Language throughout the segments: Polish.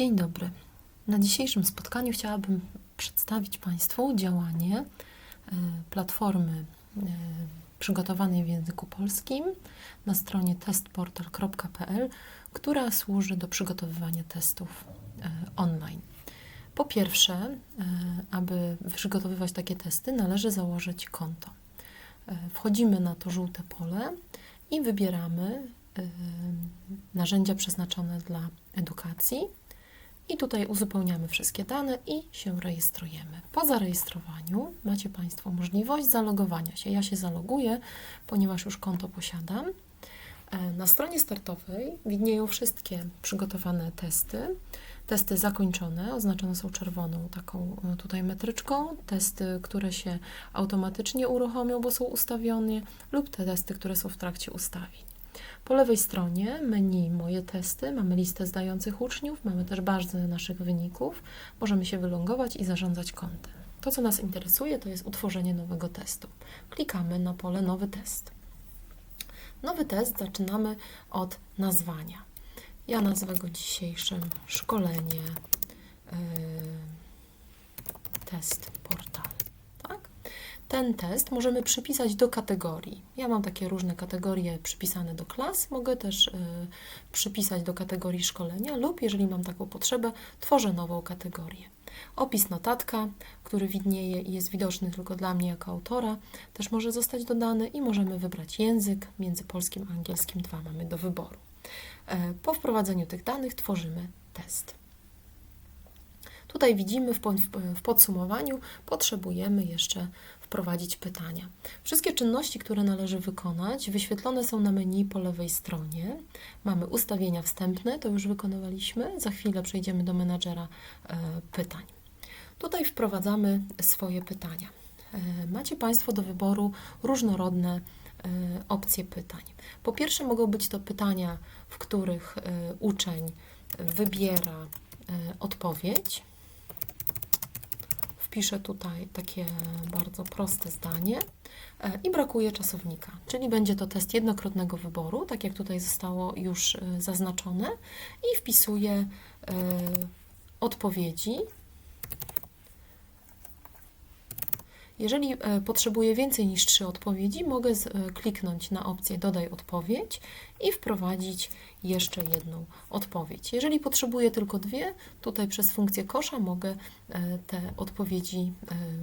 Dzień dobry. Na dzisiejszym spotkaniu chciałabym przedstawić Państwu działanie e, platformy e, przygotowanej w języku polskim na stronie testportal.pl, która służy do przygotowywania testów e, online. Po pierwsze, aby przygotowywać takie testy, należy założyć konto. Wchodzimy na to żółte pole i wybieramy narzędzia przeznaczone dla edukacji i tutaj uzupełniamy wszystkie dane i się rejestrujemy. Po zarejestrowaniu macie Państwo możliwość zalogowania się. Ja się zaloguję, ponieważ już konto posiadam. E, na stronie startowej widnieją wszystkie przygotowane testy. Testy zakończone, oznaczone są czerwoną taką e, tutaj metryczką, testy, które się automatycznie uruchomią, bo są ustawione, lub te testy, które są w trakcie ustawień. Po lewej stronie menu Moje testy, mamy listę zdających uczniów, mamy też bazę naszych wyników. Możemy się wylągować i zarządzać kontem. To, co nas interesuje, to jest utworzenie nowego testu. Klikamy na pole Nowy test. Nowy test zaczynamy od nazwania. Ja nazwę go dzisiejszym szkolenie yy, test portal ten test możemy przypisać do kategorii. Ja mam takie różne kategorie przypisane do klas, mogę też y, przypisać do kategorii szkolenia lub jeżeli mam taką potrzebę, tworzę nową kategorię. Opis notatka, który widnieje i jest widoczny tylko dla mnie jako autora, też może zostać dodany i możemy wybrać język. Między polskim a angielskim dwa mamy do wyboru. E, po wprowadzeniu tych danych tworzymy test. Tutaj widzimy w, w podsumowaniu potrzebujemy jeszcze wprowadzić pytania. Wszystkie czynności, które należy wykonać, wyświetlone są na menu po lewej stronie. Mamy ustawienia wstępne, to już wykonywaliśmy. Za chwilę przejdziemy do menadżera e, pytań. Tutaj wprowadzamy swoje pytania. E, macie Państwo do wyboru różnorodne e, opcje pytań. Po pierwsze, mogą być to pytania, w których uczeń wybiera odpowiedź wpiszę tutaj takie bardzo proste zdanie e, i brakuje czasownika, czyli będzie to test jednokrotnego wyboru, tak jak tutaj zostało już e, zaznaczone i wpisuję e, odpowiedzi Jeżeli e, potrzebuję więcej niż trzy odpowiedzi, mogę e, kliknąć na opcję Dodaj odpowiedź i wprowadzić jeszcze jedną odpowiedź. Jeżeli potrzebuję tylko dwie, tutaj przez funkcję kosza mogę e, te odpowiedzi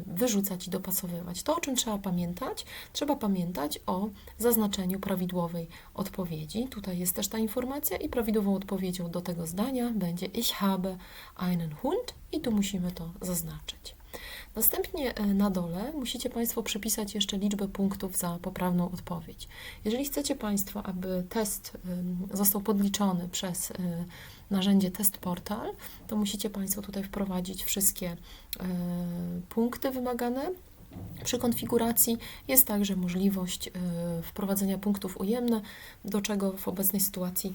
wyrzucać i dopasowywać. To, o czym trzeba pamiętać, trzeba pamiętać o zaznaczeniu prawidłowej odpowiedzi. Tutaj jest też ta informacja i prawidłową odpowiedzią do tego zdania będzie Ich habe einen Hund i tu musimy to zaznaczyć. Następnie e, na dole musicie Państwo przypisać jeszcze liczbę punktów za poprawną odpowiedź. Jeżeli chcecie Państwo, aby test został podliczony przez e, narzędzie Test Portal, to musicie Państwo tutaj wprowadzić wszystkie e, punkty wymagane przy konfiguracji jest także możliwość wprowadzenia punktów ujemne, do czego w obecnej sytuacji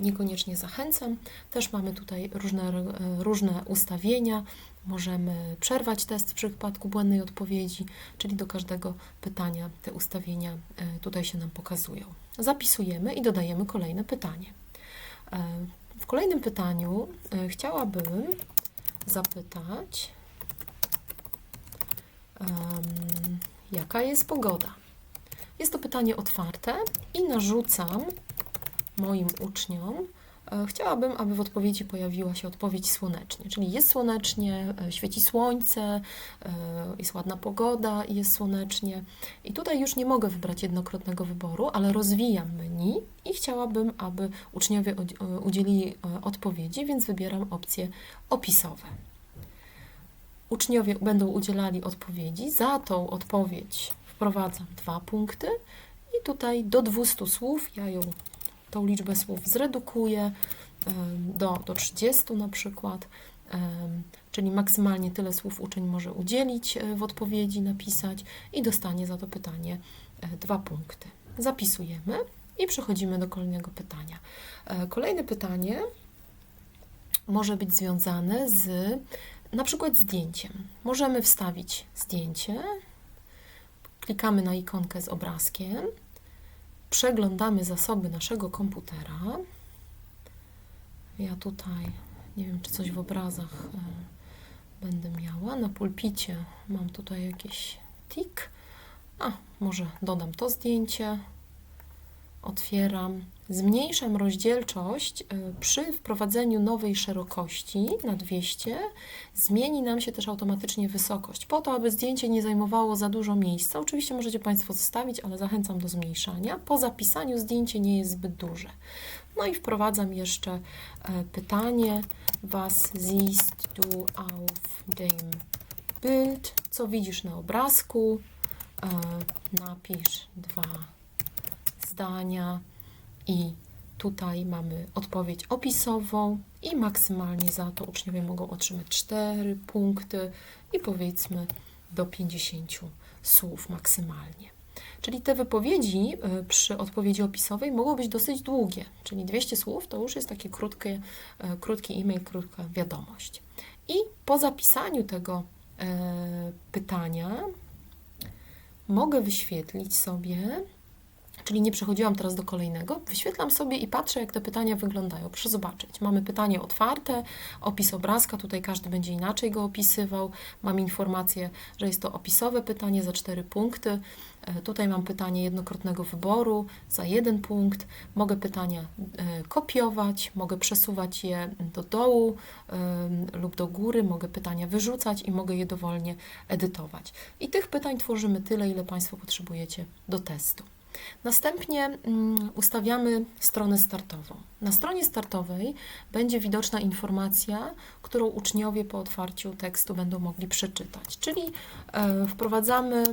niekoniecznie zachęcam. Też mamy tutaj różne, różne ustawienia, Możemy przerwać test w przypadku błędnej odpowiedzi, czyli do każdego pytania te ustawienia tutaj się nam pokazują. Zapisujemy i dodajemy kolejne pytanie. W kolejnym pytaniu chciałabym zapytać, jaka jest pogoda? Jest to pytanie otwarte i narzucam moim uczniom E, chciałabym, aby w odpowiedzi pojawiła się odpowiedź słonecznie, czyli jest słonecznie, e, świeci słońce, e, jest ładna pogoda i jest słonecznie. I tutaj już nie mogę wybrać jednokrotnego wyboru, ale rozwijam menu i chciałabym, aby uczniowie udzielili odpowiedzi, więc wybieram opcje opisowe. Uczniowie będą udzielali odpowiedzi, za tą odpowiedź wprowadzam dwa punkty i tutaj do 200 słów ja ją tą liczbę słów zredukuję do, do 30 na przykład, czyli maksymalnie tyle słów uczeń może udzielić e, w odpowiedzi, napisać i dostanie za to pytanie e, dwa punkty. Zapisujemy i przechodzimy do kolejnego pytania. E, kolejne pytanie może być związane z na przykład zdjęciem. Możemy wstawić zdjęcie, klikamy na ikonkę z obrazkiem przeglądamy zasoby naszego komputera. Ja tutaj Nie wiem, czy coś w obrazach e, będę miała. Na pulpicie mam tutaj jakiś tik. A, może dodam to zdjęcie. Otwieram. Zmniejszam rozdzielczość y, przy wprowadzeniu nowej szerokości na 200. Zmieni nam się też automatycznie wysokość, po to, aby zdjęcie nie zajmowało za dużo miejsca. Oczywiście możecie Państwo zostawić, ale zachęcam do zmniejszania. Po zapisaniu zdjęcie nie jest zbyt duże. No i wprowadzam jeszcze e, pytanie. Was siehst du auf dem Bild? Co widzisz na obrazku? E, Napisz dwa zdania i tutaj mamy odpowiedź opisową i maksymalnie za to uczniowie mogą otrzymać 4 punkty i powiedzmy do 50 słów maksymalnie. Czyli te wypowiedzi y, przy odpowiedzi opisowej mogą być dosyć długie, czyli 200 słów to już jest taki krótki, y, krótki e-mail, krótka wiadomość. I po zapisaniu tego y, pytania mogę wyświetlić sobie Czyli nie przechodziłam teraz do kolejnego, wyświetlam sobie i patrzę, jak te pytania wyglądają. Proszę zobaczyć. Mamy pytanie otwarte, opis obrazka, tutaj każdy będzie inaczej go opisywał. Mam informację, że jest to opisowe pytanie za 4 punkty. E, tutaj mam pytanie jednokrotnego wyboru za jeden punkt. Mogę pytania e, kopiować, mogę przesuwać je do dołu lub do góry, mogę pytania wyrzucać i mogę je dowolnie edytować. I tych pytań tworzymy tyle, ile Państwo potrzebujecie do testu. Następnie mm, ustawiamy stronę startową. Na stronie startowej będzie widoczna informacja, którą uczniowie po otwarciu tekstu będą mogli przeczytać. Czyli e, wprowadzamy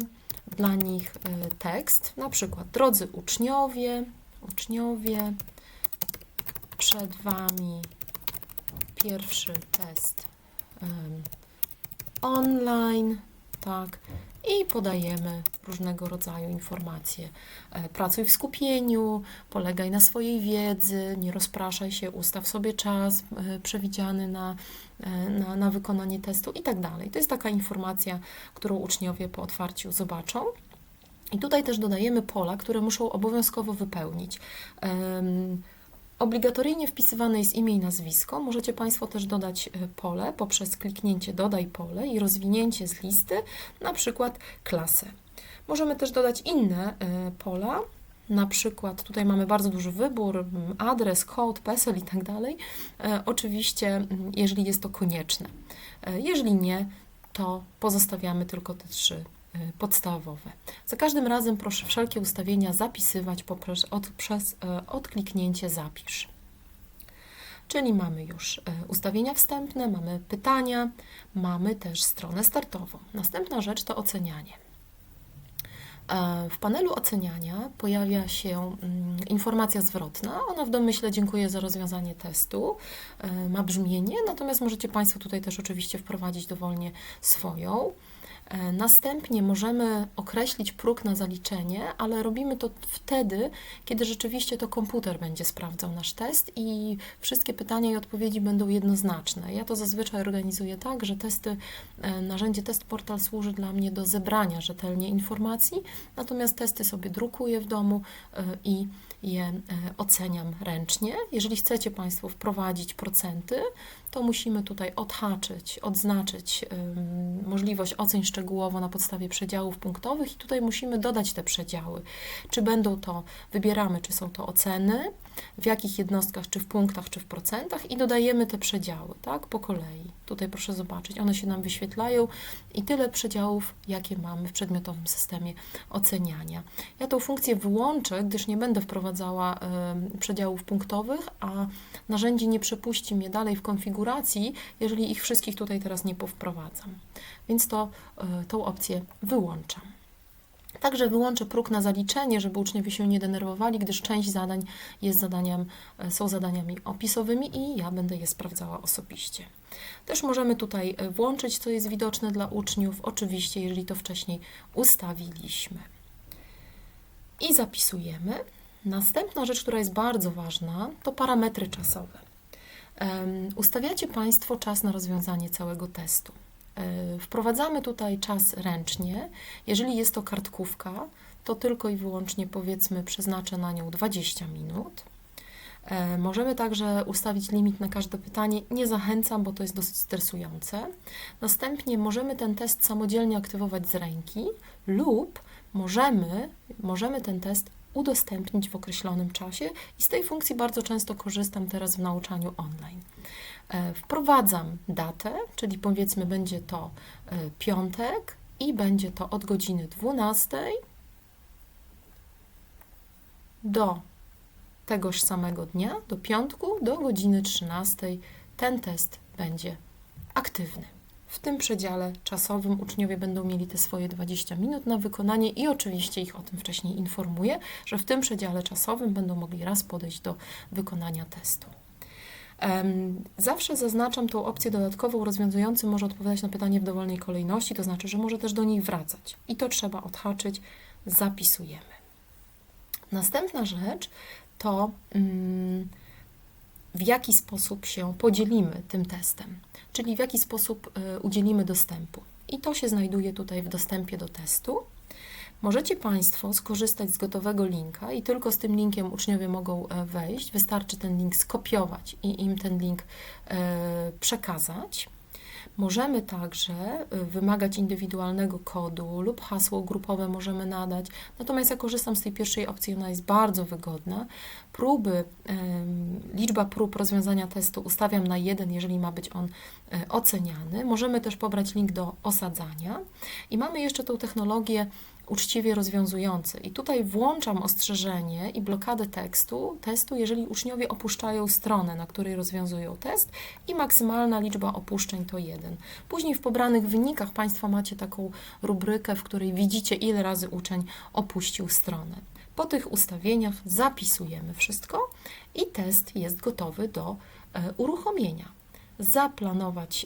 dla nich e, tekst, na przykład drodzy uczniowie, uczniowie, przed Wami pierwszy test online, tak, i podajemy różnego rodzaju informacje. E, pracuj w skupieniu, polegaj na swojej wiedzy, nie rozpraszaj się, ustaw sobie czas e, przewidziany na, e, na, na wykonanie testu i tak dalej. To jest taka informacja, którą uczniowie po otwarciu zobaczą. I tutaj też dodajemy pola, które muszą obowiązkowo wypełnić. Obligatoryjnie wpisywane jest imię i nazwisko. Możecie Państwo też dodać e, pole poprzez kliknięcie Dodaj pole i rozwinięcie z listy, na przykład klasę. Możemy też dodać inne e, pola, na przykład tutaj mamy bardzo duży wybór, adres, kod, PESEL i tak dalej. E, oczywiście, jeżeli jest to konieczne. Jeżeli nie, to pozostawiamy tylko te trzy podstawowe. Za każdym razem proszę wszelkie ustawienia zapisywać poprzez od, przez y, odkliknięcie Zapisz. Czyli mamy już y, ustawienia wstępne, mamy pytania, mamy też stronę startową. Następna rzecz to ocenianie. E, w panelu oceniania pojawia się mm, informacja zwrotna. Ona w domyśle dziękuję za rozwiązanie testu. E, ma brzmienie, natomiast możecie Państwo tutaj też oczywiście wprowadzić dowolnie swoją. E, następnie możemy określić próg na zaliczenie, ale robimy to wtedy, kiedy rzeczywiście to komputer będzie sprawdzał nasz test i wszystkie pytania i odpowiedzi będą jednoznaczne. Ja to zazwyczaj organizuję tak, że testy, narzędzie Test Portal służy dla mnie do zebrania rzetelnie informacji, natomiast testy sobie drukuję w domu e, i je oceniam ręcznie. Jeżeli chcecie Państwo wprowadzić procenty, to musimy tutaj odhaczyć, odznaczyć możliwość ocen szczegółowo na podstawie przedziałów punktowych i tutaj musimy dodać te przedziały. Czy będą to, wybieramy, czy są to oceny, w jakich jednostkach, czy w punktach, czy w procentach i dodajemy te przedziały, tak, po kolei. Tutaj proszę zobaczyć, one się nam wyświetlają i tyle przedziałów, jakie mamy w przedmiotowym systemie oceniania. Ja tą funkcję wyłączę, gdyż nie będę wprowadzała przedziałów punktowych, a narzędzie nie przepuści mnie dalej w konfiguracji, jeżeli ich wszystkich tutaj teraz nie powprowadzam. Więc to, y, tą opcję wyłączam. Także wyłączę próg na zaliczenie, żeby uczniowie się nie denerwowali, gdyż część zadań jest zadaniem, e, są zadaniami opisowymi i ja będę je sprawdzała osobiście. Też możemy tutaj e, włączyć, co jest widoczne dla uczniów, oczywiście, jeżeli to wcześniej ustawiliśmy. I zapisujemy. Następna rzecz, która jest bardzo ważna, to parametry czasowe. Ustawiacie Państwo czas na rozwiązanie całego testu. E, wprowadzamy tutaj czas ręcznie. Jeżeli jest to kartkówka, to tylko i wyłącznie powiedzmy przeznaczę na nią 20 minut. E, Możemy także ustawić limit na każde pytanie. Nie zachęcam, bo to jest dosyć stresujące. Następnie możemy ten test samodzielnie aktywować z ręki lub możemy, możemy ten test udostępnić w określonym czasie i z tej funkcji bardzo często korzystam teraz w nauczaniu online. E, Wprowadzam datę, czyli powiedzmy będzie to e, piątek i będzie to od godziny 12 do tegoż samego dnia, do piątku, do godziny 13. Ten test będzie aktywny. W tym przedziale czasowym uczniowie będą mieli te swoje 20 minut na wykonanie i oczywiście ich o tym wcześniej informuję, że w tym przedziale czasowym będą mogli raz podejść do wykonania testu. Zawsze zaznaczam tą opcję dodatkową, rozwiązujący może odpowiadać na pytanie w dowolnej kolejności, to znaczy, że może też do niej wracać. I to trzeba odhaczyć, zapisujemy. Następna rzecz to mm, w jaki sposób się podzielimy tym testem, czyli w jaki sposób y, udzielimy dostępu. I to się znajduje tutaj w dostępie do testu. Możecie Państwo skorzystać z gotowego linka i tylko z tym linkiem uczniowie mogą e, wejść. Wystarczy ten link skopiować i im ten link e, przekazać. Możemy także e, wymagać indywidualnego kodu lub hasło grupowe możemy nadać. Natomiast ja korzystam z tej pierwszej opcji, ona jest bardzo wygodna. Próby, liczba prób rozwiązania testu ustawiam na jeden, jeżeli ma być on e, oceniany. Możemy też pobrać link do osadzania. I mamy jeszcze tą technologię uczciwie rozwiązujący. I tutaj włączam ostrzeżenie i blokadę tekstu, testu, jeżeli uczniowie opuszczają stronę, na której rozwiązują test i maksymalna liczba opuszczeń to jeden. Później w pobranych wynikach Państwo macie taką rubrykę, w której widzicie, ile razy uczeń opuścił stronę. Po tych ustawieniach zapisujemy wszystko i test jest gotowy do e, uruchomienia zaplanować.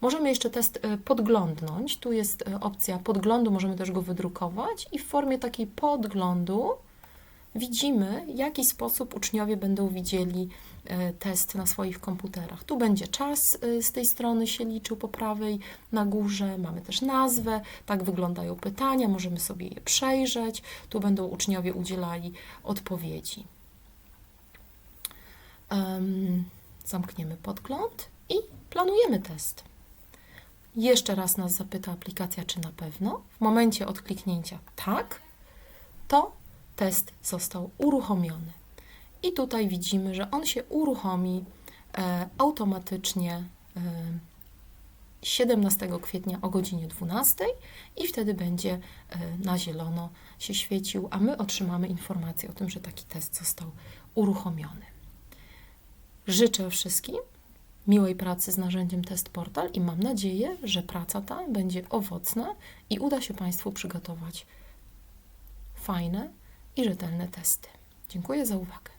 Możemy jeszcze test e, podglądnąć. Tu jest e, opcja podglądu, możemy też go wydrukować i w formie takiej podglądu widzimy, w jaki sposób uczniowie będą widzieli e, test na swoich komputerach. Tu będzie czas z tej strony się liczył po prawej na górze, mamy też nazwę, tak wyglądają pytania, możemy sobie je przejrzeć. Tu będą uczniowie udzielali odpowiedzi. Em, zamkniemy podgląd i planujemy test. Jeszcze raz nas zapyta aplikacja, czy na pewno. W momencie odkliknięcia tak, to test został uruchomiony. I tutaj widzimy, że on się uruchomi e, automatycznie e, 17 kwietnia o godzinie 12 i wtedy będzie e, na zielono się świecił, a my otrzymamy informację o tym, że taki test został uruchomiony. Życzę wszystkim miłej pracy z narzędziem Test Portal i mam nadzieję, że praca ta będzie owocna i uda się Państwu przygotować fajne i rzetelne testy. Dziękuję za uwagę.